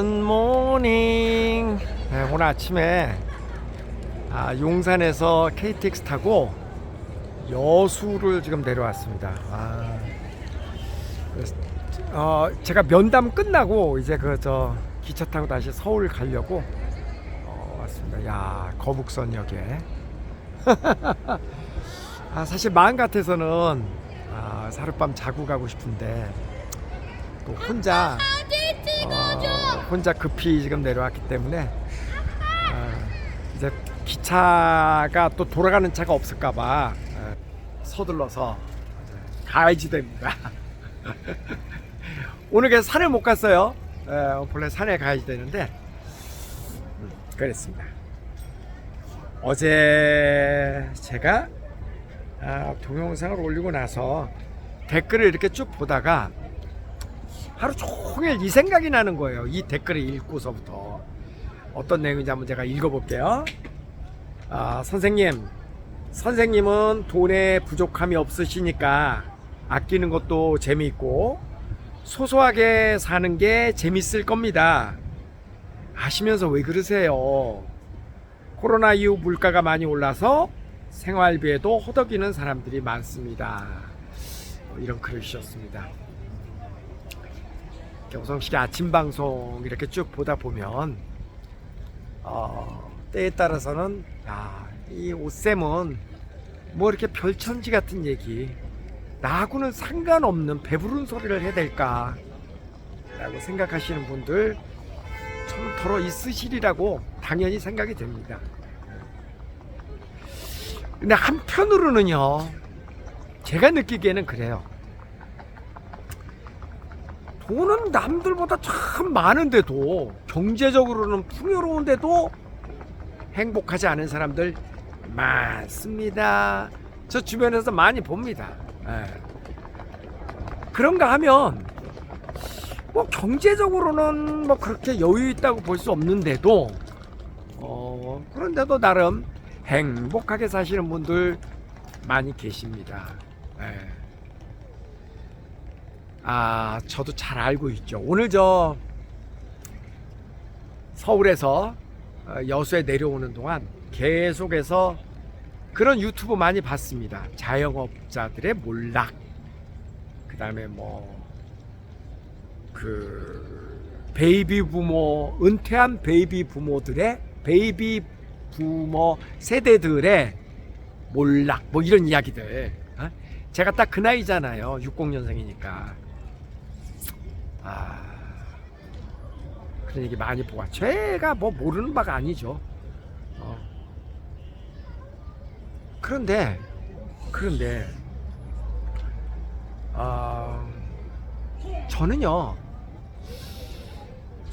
굿모닝 네, 오늘 아침에 아, 용산에서 KTX 타고 여수를 지금 내려왔습니다. 아, 어, 제가 면담 끝나고 이제 그 저 기차 타고 다시 서울 가려고 어, 왔습니다. 야 거북선역에. 아, 사실 마음 같아서는 아, 하룻밤 자고 가고 싶은데 또 혼자 어, 혼자 급히 지금 내려왔기 때문에 어, 이제 기차가 또 돌아가는 차가 없을까봐 어, 서둘러서 이제 가야지 됩니다. 오늘 그래서 산에 못 갔어요. 어, 본래 산에 가야지 되는데 음, 그랬습니다. 어제 제가 아, 동영상을 올리고 나서 댓글을 이렇게 쭉 보다가 하루 종일 이 생각이 나는 거예요. 이 댓글을 읽고서부터 어떤 내용인지 한번 제가 읽어볼게요. 아, 선생님, 선생님은 돈에 부족함이 없으시니까 아끼는 것도 재미있고 소소하게 사는 게 재밌을 겁니다. 아시면서 왜 그러세요? 코로나 이후 물가가 많이 올라서 생활비에도 허덕이는 사람들이 많습니다. 어, 이런 글을 주셨습니다. 경성식의 아침 방송 이렇게 쭉 보다 보면 어, 때에 따라서는 야, 이 오쌤은 뭐 이렇게 별천지 같은 얘기 나하고는 상관없는 배부른 소리를 해야 될까 라고 생각하시는 분들 참 더러 있으시리라고 당연히 생각이 됩니다. 근데 한편으로는요 제가 느끼기에는 그래요 돈은 남들보다 참 많은데도 경제적으로는 풍요로운데도 행복하지 않은 사람들 많습니다. 저 주변에서 많이 봅니다. 예. 그런가 하면 뭐 경제적으로는 뭐 그렇게 여유 있다고 볼 수 없는데도 어 그런데도 나름 행복하게 사시는 분들 많이 계십니다. 예. 아, 저도 잘 알고 있죠. 오늘 저 서울에서 어, 여수에 내려오는 동안 계속해서 그런 유튜브 많이 봤습니다. 자영업자들의 몰락. 그 다음에 뭐, 그, 베이비 부모, 은퇴한 베이비 부모들의, 베이비 부모 세대들의 몰락. 뭐 이런 이야기들. 어? 제가 딱 그 나이잖아요. 60년생이니까. 아 그런 얘기 많이 보고 제가 뭐 모르는 바가 아니죠. 어. 그런데 그런데 아 저는요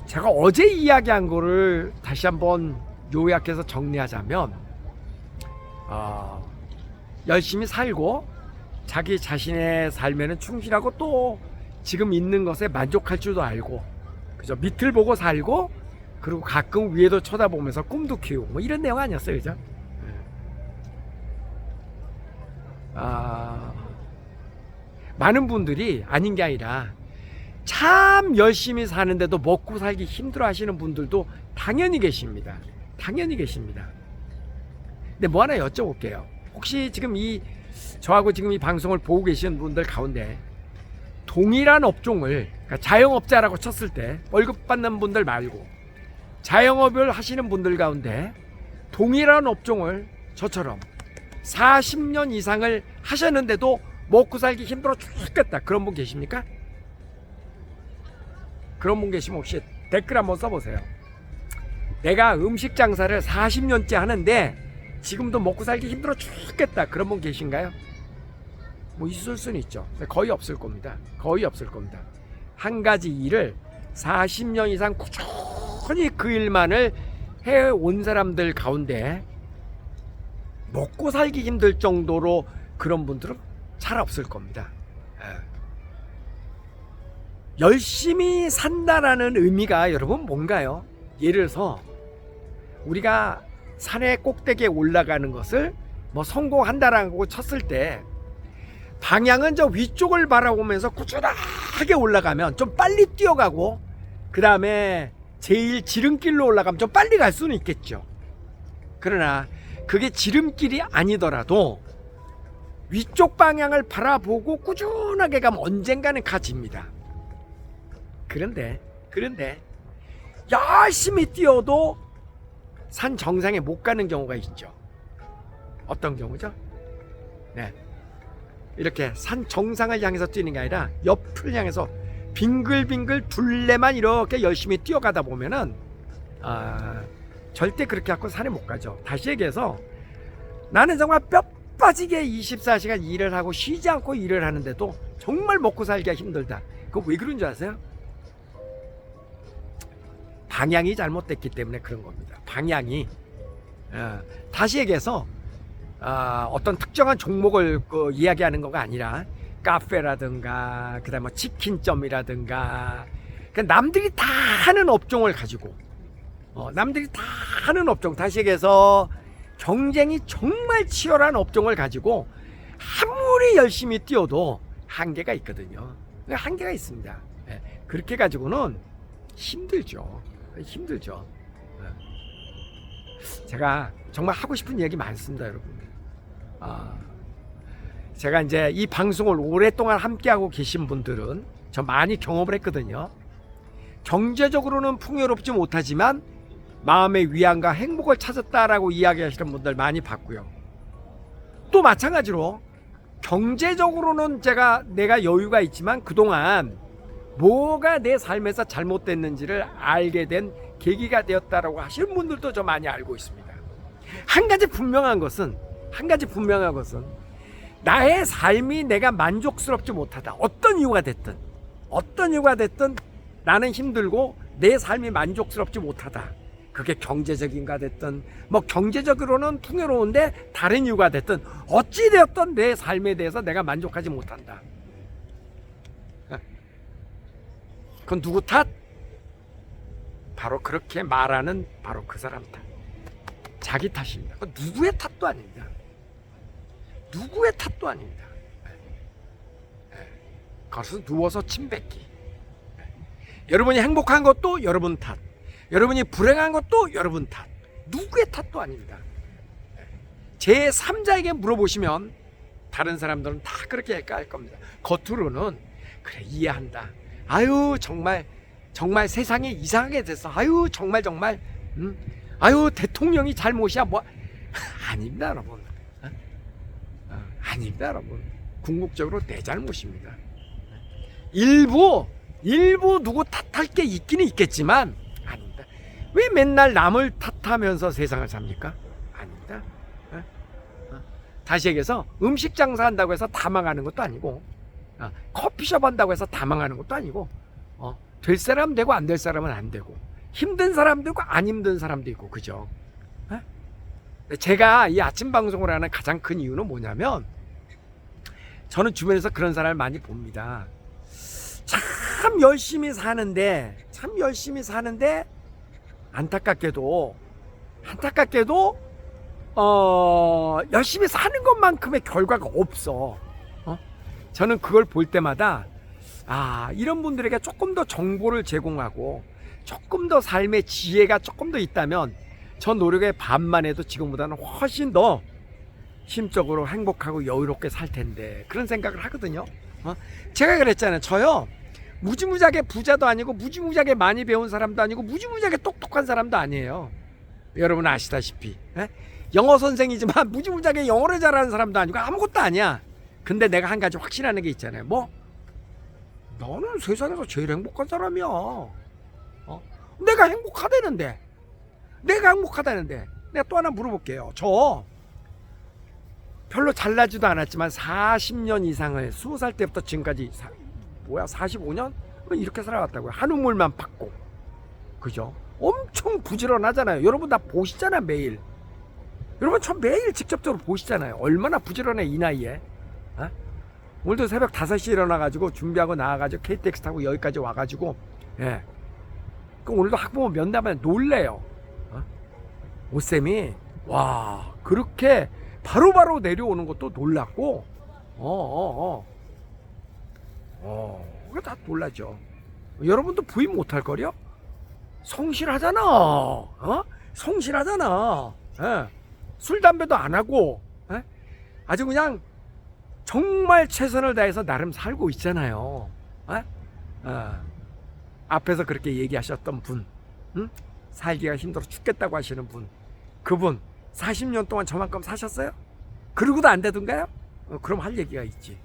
제가 어제 이야기한 거를 다시 한번 요약해서 정리하자면 아 열심히 살고 자기 자신의 삶에는 충실하고 또 지금 있는 것에 만족할 줄도 알고 그죠? 밑을 보고 살고 그리고 가끔 위에도 쳐다보면서 꿈도 키우고 뭐 이런 내용 아니었어요 그죠? 아 많은 분들이 아닌 게 아니라 참 열심히 사는데도 먹고 살기 힘들어 하시는 분들도 당연히 계십니다. 당연히 계십니다. 근데 뭐 하나 여쭤볼게요. 혹시 지금 이 저하고 지금 이 방송을 보고 계시는 분들 가운데 동일한 업종을 그러니까 자영업자라고 쳤을 때 월급 받는 분들 말고 자영업을 하시는 분들 가운데 동일한 업종을 저처럼 40년 이상을 하셨는데도 먹고 살기 힘들어 죽겠다 그런 분 계십니까? 그런 분 계시면 혹시 댓글 한번 써보세요. 내가 음식 장사를 40년째 하는데 지금도 먹고 살기 힘들어 죽겠다 그런 분 계신가요? 뭐 있을 수는 있죠. 거의 없을 겁니다. 거의 없을 겁니다. 한 가지 일을 40년 이상 꾸준히 그 일만을 해온 사람들 가운데 먹고 살기 힘들 정도로 그런 분들은 잘 없을 겁니다. 예. 열심히 산다라는 의미가 여러분 뭔가요? 예를 들어서 우리가 산의 꼭대기에 올라가는 것을 뭐 성공한다라고 쳤을 때 방향은 저 위쪽을 바라보면서 꾸준하게 올라가면 좀 빨리 뛰어가고 그그 다음에 제일 지름길로 올라가면 좀 빨리 갈 수는 있겠죠. 그러나 그게 지름길이 아니더라도 위쪽 방향을 바라보고 꾸준하게 가면 언젠가는 가집니다. 그런데, 그런데, 열심히 뛰어도 산 정상에 못 가는 경우가 있죠. 어떤 경우죠? 네. 이렇게 산 정상을 향해서 뛰는 게 아니라 옆을 향해서 빙글빙글 둘레만 이렇게 열심히 뛰어가다 보면은 아, 절대 그렇게 갖고 산에 못 가죠. 다시 얘기해서 나는 정말 뼈 빠지게 24시간 일을 하고 쉬지 않고 일을 하는데도 정말 먹고 살기가 힘들다. 그거 왜 그런 줄 아세요? 방향이 잘못됐기 때문에 그런 겁니다. 방향이 어, 다시 얘기해서 아, 어떤 특정한 종목을 그 이야기하는 거가 아니라 카페라든가 그다음 뭐 치킨점이라든가 그 남들이 다 하는 업종을 가지고 어, 남들이 다 하는 업종 다시 얘기해서 경쟁이 정말 치열한 업종을 가지고 아무리 열심히 뛰어도 한계가 있거든요. 한계가 있습니다. 예, 그렇게 가지고는 힘들죠. 힘들죠. 예. 제가 정말 하고 싶은 얘기 많습니다, 여러분. 아, 제가 이제 이 방송을 오랫동안 함께하고 계신 분들은 저 많이 경험을 했거든요. 경제적으로는 풍요롭지 못하지만 마음의 위안과 행복을 찾았다라고 이야기하시는 분들 많이 봤고요. 또 마찬가지로 경제적으로는 제가 내가 여유가 있지만 그동안 뭐가 내 삶에서 잘못됐는지를 알게 된 계기가 되었다라고 하시는 분들도 저 많이 알고 있습니다. 한 가지 분명한 것은 한 가지 분명한 것은 나의 삶이 내가 만족스럽지 못하다. 어떤 이유가 됐든 어떤 이유가 됐든 나는 힘들고 내 삶이 만족스럽지 못하다. 그게 경제적인가 됐든 뭐 경제적으로는 풍요로운데 다른 이유가 됐든 어찌 되었든 내 삶에 대해서 내가 만족하지 못한다. 그건 누구 탓? 바로 그렇게 말하는 바로 그 사람 탓. 자기 탓입니다. 누구의 탓도 아닙니다. 누구의 탓도 아닙니다. 예. 예. 그것은 누워서 침 뱉기. 예. 여러분이 행복한 것도 여러분 탓. 여러분이 불행한 것도 여러분 탓. 누구의 탓도 아닙니다. 제 3자에게 물어보시면 다른 사람들은 다 그렇게 할 겁니다. 겉으로는 그래 이해한다. 아유 정말 정말 세상이 이상하게 됐어. 아유 정말 정말 음? 아유 대통령이 잘못이야 뭐 아닙니다 여러분. 어? 어, 아닙니다 여러분. 궁극적으로 내 잘못입니다. 일부 일부 누구 탓할 게 있기는 있겠지만 아닙니다. 왜 맨날 남을 탓하면서 세상을 삽니까? 아닙니다. 어? 어? 다시 얘기해서 음식 장사한다고 해서 다 망하는 것도 아니고 어, 커피숍 한다고 해서 다 망하는 것도 아니고 어, 될 사람 되고 안 될 사람은 안 되고 힘든 사람도 있고 안 힘든 사람도 있고 그죠? 어? 제가 이 아침 방송을 하는 가장 큰 이유는 뭐냐면 저는 주변에서 그런 사람을 많이 봅니다. 참 열심히 사는데 참 열심히 사는데 안타깝게도 안타깝게도 어 열심히 사는 것만큼의 결과가 없어. 어? 저는 그걸 볼 때마다 아 이런 분들에게 조금 더 정보를 제공하고 조금 더 삶의 지혜가 조금 더 있다면 저 노력의 반만 해도 지금보다는 훨씬 더 심적으로 행복하고 여유롭게 살 텐데 그런 생각을 하거든요. 어? 제가 그랬잖아요. 저요 무지무지하게 부자도 아니고 무지무지하게 많이 배운 사람도 아니고 무지무지하게 똑똑한 사람도 아니에요. 여러분 아시다시피 에? 영어 선생이지만 무지무지하게 영어를 잘하는 사람도 아니고 아무것도 아니야. 근데 내가 한 가지 확신하는 게 있잖아요. 뭐 너는 세상에서 제일 행복한 사람이야. 어? 내가 행복하다는데 내가 행복하다는데 내가 또 하나 물어볼게요. 저 별로 잘나지도 않았지만 40년 이상을 20살 때부터 지금까지 사, 뭐야 45년 이렇게 살아왔다고요. 한우물만 받고 그죠? 엄청 부지런하잖아요. 여러분 다 보시잖아 매일. 여러분 저 매일 직접적으로 보시잖아요. 얼마나 부지런해 이 나이에. 어? 오늘도 새벽 5시에 일어나가지고 준비하고 나와가지고 KTX 타고 여기까지 와가지고 예. 그럼 오늘도 학부모 면담하면 놀래요. 어? 오쌤이 와 그렇게 바로바로 내려오는 것도 놀랐고 어어어 어, 어. 그거 다 놀라죠. 여러분도 부인 못할 거려? 성실하잖아. 어? 성실하잖아. 예. 술 담배도 안 하고 예? 아주 그냥 정말 최선을 다해서 나름 살고 있잖아요. 예? 어. 앞에서 그렇게 얘기하셨던 분, 응? 살기가 힘들어 죽겠다고 하시는 분, 그분 40년 동안 저만큼 사셨어요? 그러고도 안 되던가요? 어, 그럼 할 얘기가 있지.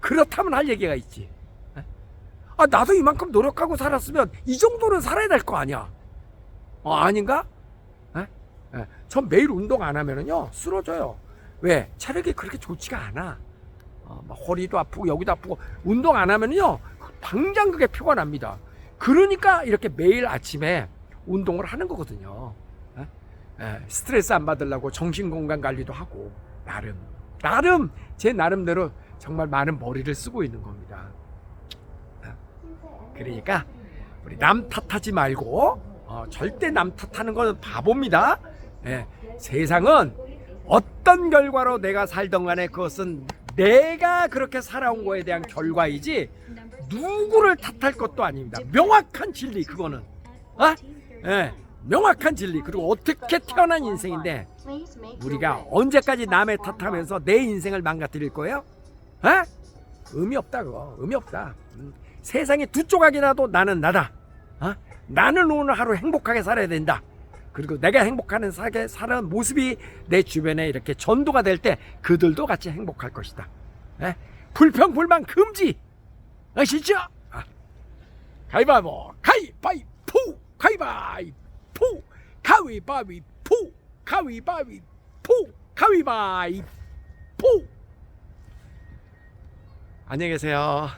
그렇다면 할 얘기가 있지. 예? 아 나도 이만큼 노력하고 살았으면 이 정도는 살아야 될 거 아니야. 어, 아닌가? 예? 예. 전 매일 운동 안 하면은요 쓰러져요. 왜? 체력이 그렇게 좋지가 않아. 어, 막 허리도 아프고 여기도 아프고 운동 안 하면요 당장 그게 표가 납니다. 그러니까 이렇게 매일 아침에 운동을 하는 거거든요. 예? 예, 스트레스 안 받으려고 정신 건강 관리도 하고 나름 나름 제 나름대로 정말 많은 머리를 쓰고 있는 겁니다. 예. 그러니까 우리 남 탓하지 말고 어, 절대 남 탓하는 건 바보입니다. 예, 세상은 어떤 결과로 내가 살던 간에 그것은 내가 그렇게 살아온 거에 대한 결과이지 누구를 탓할 것도 아닙니다. 명확한 진리 그거는 어? 예, 명확한 진리 그리고 어떻게 태어난 인생인데 우리가 언제까지 남의 탓하면서 내 인생을 망가뜨릴 거예요? 어? 의미 없다 그거 의미 없다. 음, 세상에 두 조각이라도 나는 나다. 어? 나는 오늘 하루 행복하게 살아야 된다. 그리고 내가 행복하는 사게 사는 모습이 내 주변에 이렇게 전도가 될 때 그들도 같이 행복할 것이다. 예? 불평 불만 금지. 아시죠? 아. 가위바위보 가위바위보 가위바위보 가위바위보 가위바위보 가위바위보 안녕히 계세요.